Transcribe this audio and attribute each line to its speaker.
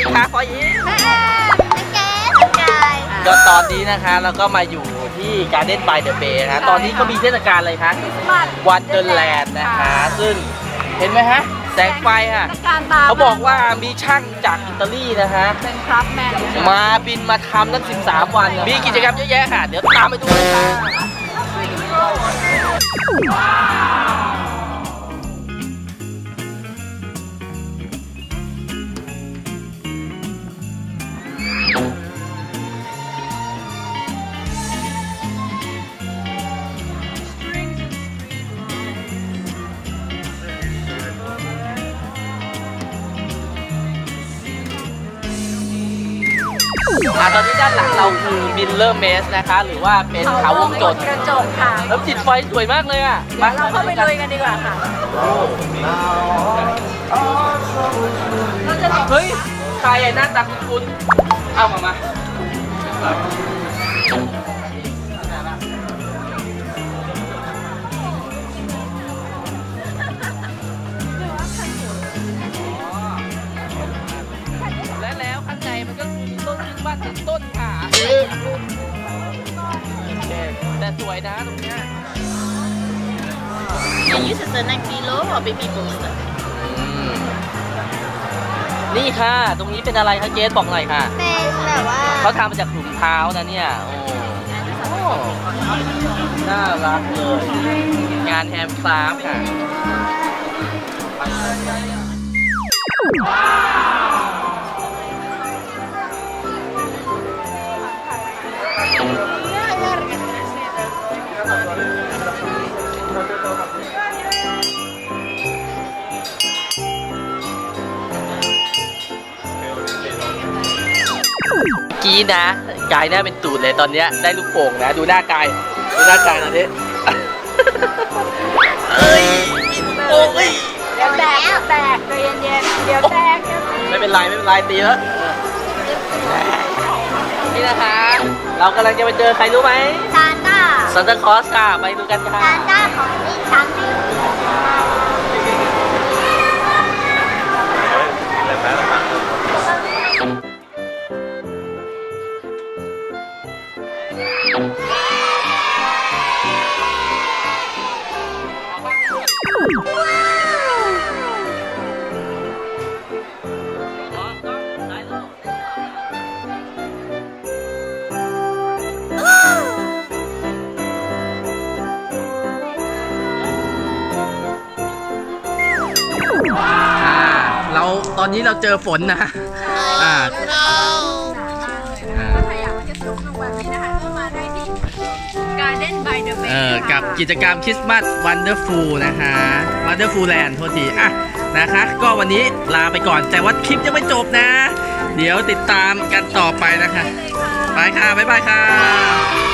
Speaker 1: ดีค่ะพ่อยิ้ม
Speaker 2: แม่แอมแม่แก้วกาย
Speaker 1: ก็ตอนนี้นะคะเราก็มาอยู่ที่การ์เด้นบายเดอะเบย์นะคะตอนนี้ก็มีเทศกาลอะไรคะวันเดอร์แลนด์นะคะ ซึ่งเห็นไหมฮะแสงไฟค่ะ
Speaker 3: การตาม
Speaker 1: เขาบอกว่ามีช่างจากอิตาลีนะคะ
Speaker 3: เป็นครับแมน
Speaker 1: มาบินมาทำตั้ง 13 วัน มีกิจกรรมเยอะแยะค่ะ เดี๋ยวตามไปดูเลยค่ะ อะตอนนี้ด้านหลังเราคือมิลเลอร์เมสนะคะ หรือว่าเป็นเขาวงจร
Speaker 3: กระจกค่ะ
Speaker 1: แล้วติดไฟสวยมากเลยอะ
Speaker 3: เดี๋ยวเราเข้าไปลุยกันดีกว่าค่ะ
Speaker 1: เฮ้ยใครอะหน้าตาคุ้นๆเอามามา สวยนะตรงเนี้ย
Speaker 2: Can you use a neck pillow or baby bolster
Speaker 1: อืมนี่ค่ะ ตรงนี้เป็นอะไรคะเจสบอกหน่อยค่ะ
Speaker 2: เป็นแบบว่า
Speaker 1: เขาทำมาจากถุงเท้านะเนี่ย โอ้โอ้น่ารักเลย งานแฮมคราฟต์ค่ะ กี้นะกายหน้าเป็นตูดเลยตอนเนี้ยได้ลูกโป่งนะ ดูหน้ากายดูหน้ากายตอนนี้เอ้ยโอ้ย
Speaker 3: เดี๋ยวแตกแตกใจเย็นๆเดี๋ยวแตก
Speaker 1: ไม่เป็นไรไม่เป็นไรตีแล้วนี่นะคะ เรากำลังจะไปเจอใครรู้ไหม
Speaker 2: ซานต้า
Speaker 1: ซันตาคลอสค่ะไปดูกันค่ะ
Speaker 2: ซานต้าของดิฉัน
Speaker 1: ตอนนี้เราเจอฝนนะอ่า
Speaker 3: ถ้าใครอยากมาเที่ยวสนุกสนุกแบบนี้นะคะก็มาได้ที่ Garden by the Bay
Speaker 1: เออกับกิจกรรมคริสต์มาสวันเดอร์ฟูลนะคะวันเดอร์ฟูลแลนด์โทษทีอะนะคะ ก็วันนี้ลาไปก่อนแต่ว่าคลิปยังไม่จบนะ เดี๋ยวติดตามกันต่อไปนะคะ ไปค่ะ บ๊ายบายค่ะ